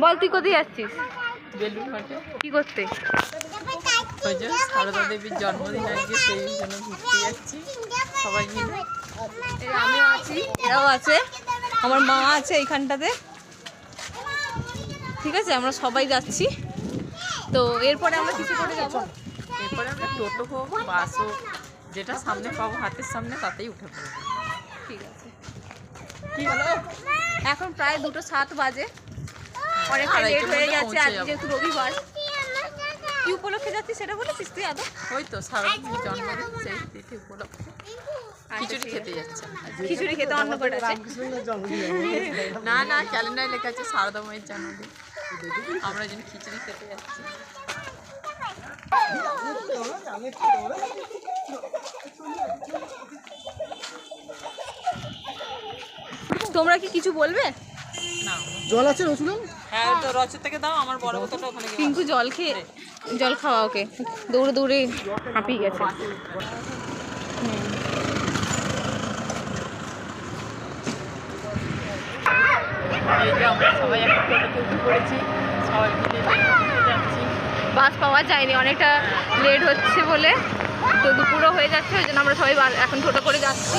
বল তুই কোথায় যাচ্ছিস? বেলুর কি করতে? ওই যে সারদা দেবীর জন্মদিন আজকে সেই জন্য ঘুরতে যাচ্ছি। সবাই মিলে। আমিও আছি এরাও আছে। আমার মা আছে এইখানটাতে। ঠিক আছে আমরা সবাই যাচ্ছি। তো এরপরে আমরা কিছু করে যাব। এরপরে আমরা টোটো হোক বাস হোক যেটা সামনে পাবো হাতের সামনে তাতেই উঠে পড়ব। ঠিক আছে। এখন প্রায় দুটো সাত বাজে। অনেকটা আড়াইটের লেট হয়ে যাব। যেহেতু রবিবার। কি উপলক্ষে যাচ্ছি সেটা বলেছিস তুই আদৌ? ওই তো সারদা দেবীর জন্মদিন সেই তিথি উপলক্ষে। খিচুড়ি খেতে যাচ্ছে। খিচুড়ি খেতে অন্য না না ক্যালেন্ডারে লেখা আছে সারদা মায়ের জন্মদিন। আমরা যেন খিচুড়ি খেতে যাচ্ছি। তোমরা কি কিছু বলবে? না। জল আছে রসুন? হ্যাঁ তো রচের থেকে দাও আমার বড় বোতলটা ওখানে পিঙ্কু জল খেয়ে জল খাওয়া ওকে। দৌড়ে দৌড়ে হাঁপিয়ে গেছে। আমরা সবাই একটা উঠে সবাই মিলে যাচ্ছি বাস পাওয়া যায়নি অনেকটা লেট হচ্ছে বলে তো দুপুরও হয়ে যাচ্ছে ওই জন্য আমরা সবাই এখন টোটো করে যাচ্ছি।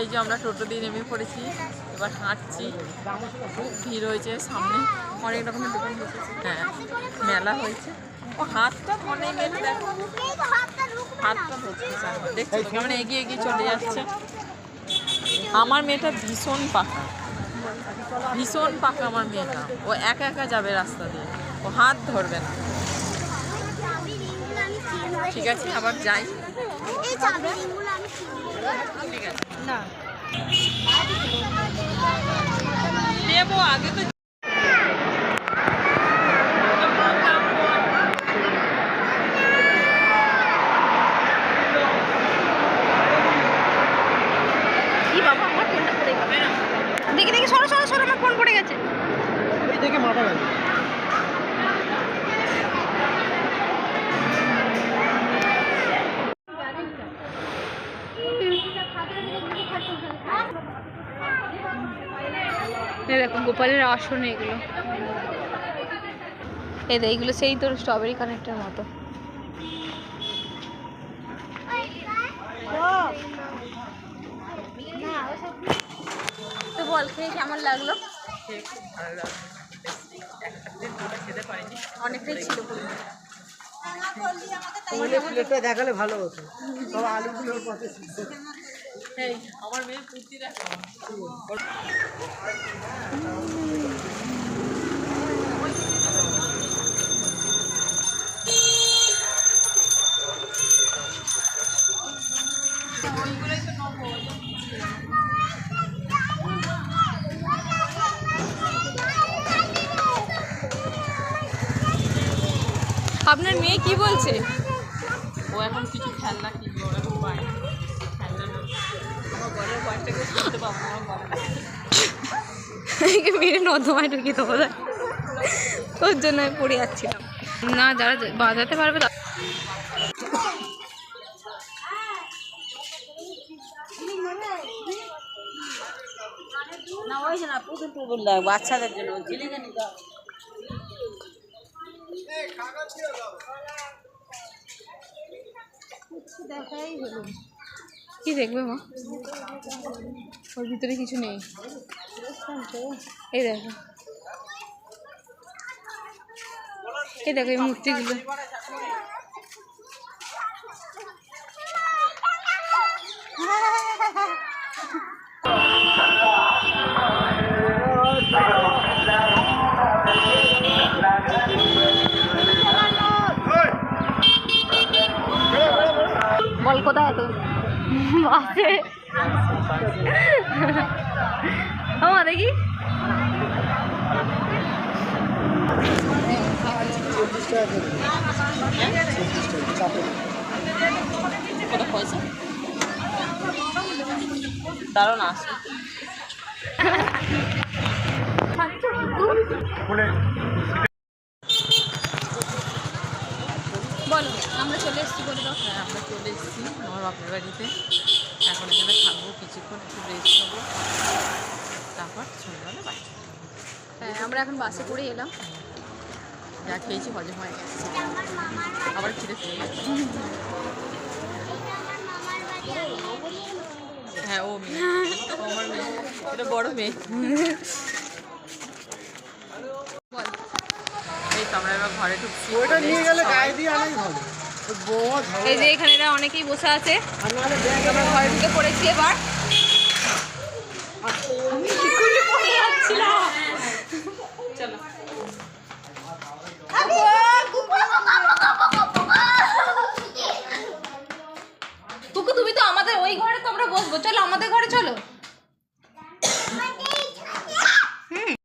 এই যে আমরা টোটো দিয়ে নেমে পড়েছি, এবার হাঁটছি। খুব ভিড় হয়েছে সামনে। অনেক রকমের দোকান হ্যাঁ মেলা হয়েছে। ও, হাতটা মনে মেলে দেখো। হাতটা দেখছ তো এগিয়ে এগিয়ে চলে যাচ্ছে। আমার মেয়েটা ভীষণ পাকা। ভীষণ পাকা আমার মেয়েটা। ও একা একা যাবে রাস্তা দিয়ে। ও হাত ধরবে না। ঠিক আছে, আবার যাই। না আগে তো কি বাবা আমার ফোনটা পড়ে গেছে দেখি দেখি সরো সরো সরো আমার ফোন পড়ে গেছে। এই দেখে মাথা লাগে দেখো, গোপালের আসন এগুলো। এই দেখ এইগুলো সেই তোর স্ট্রবেরি কানেক্টের মতো। তো বল, খেয়ে কেমন লাগল? অনেকটাই ছিল দেখালে ভালো হতো। আলুগুলোর আমার আপনার মেয়ে কি বলছে? ও এখন কিছু খেলনা কিনবে। মেরে নর্দমায় ঢুকিয়ে দেবো তাই। জন্য আমি পড়ে যাচ্ছিলাম না যারা বাজাতে পারবে না ওই না পুতুল টুতুল বাচ্চাদের জন্য জিলিকে নিতে হবে। কি দেখবে মা? ওর ভিতরে কিছু নেই। এই দেখো। এই দেখো এই মূর্তিগুলো। বল কোথায় তো বাসে ও দেখি। দাঁড়ান আসো। বলো আমরা চলে এসেছি বলে দাও। হ্যাঁ আমরা চলে এসেছি আমার বাপের বাড়িতে। এখন এখানে থাকব কিছুক্ষণ একটু রেস্ট হব তারপর সন্ধ্যাবেলা বাড়ি হ্যাঁ আমরা এখন বাসে করে এলাম। যা খেয়েছি হজম হয়ে গেছে। আবার খিদে পেয়ে গেছে হ্যাঁ ও মেয়ে। ও আমার মেয়ে। এটা বড় মেয়ে। এই তো আমরা এবার ঘরে ঢুকছি। ওইটা নিয়ে গেলে গায়ে দিয়ে আনাই ভালো। এই যে এখানে এরা অনেকেই বসে আছে। আমরা ঘরে ঢুকে পড়েছি এবার। চলো।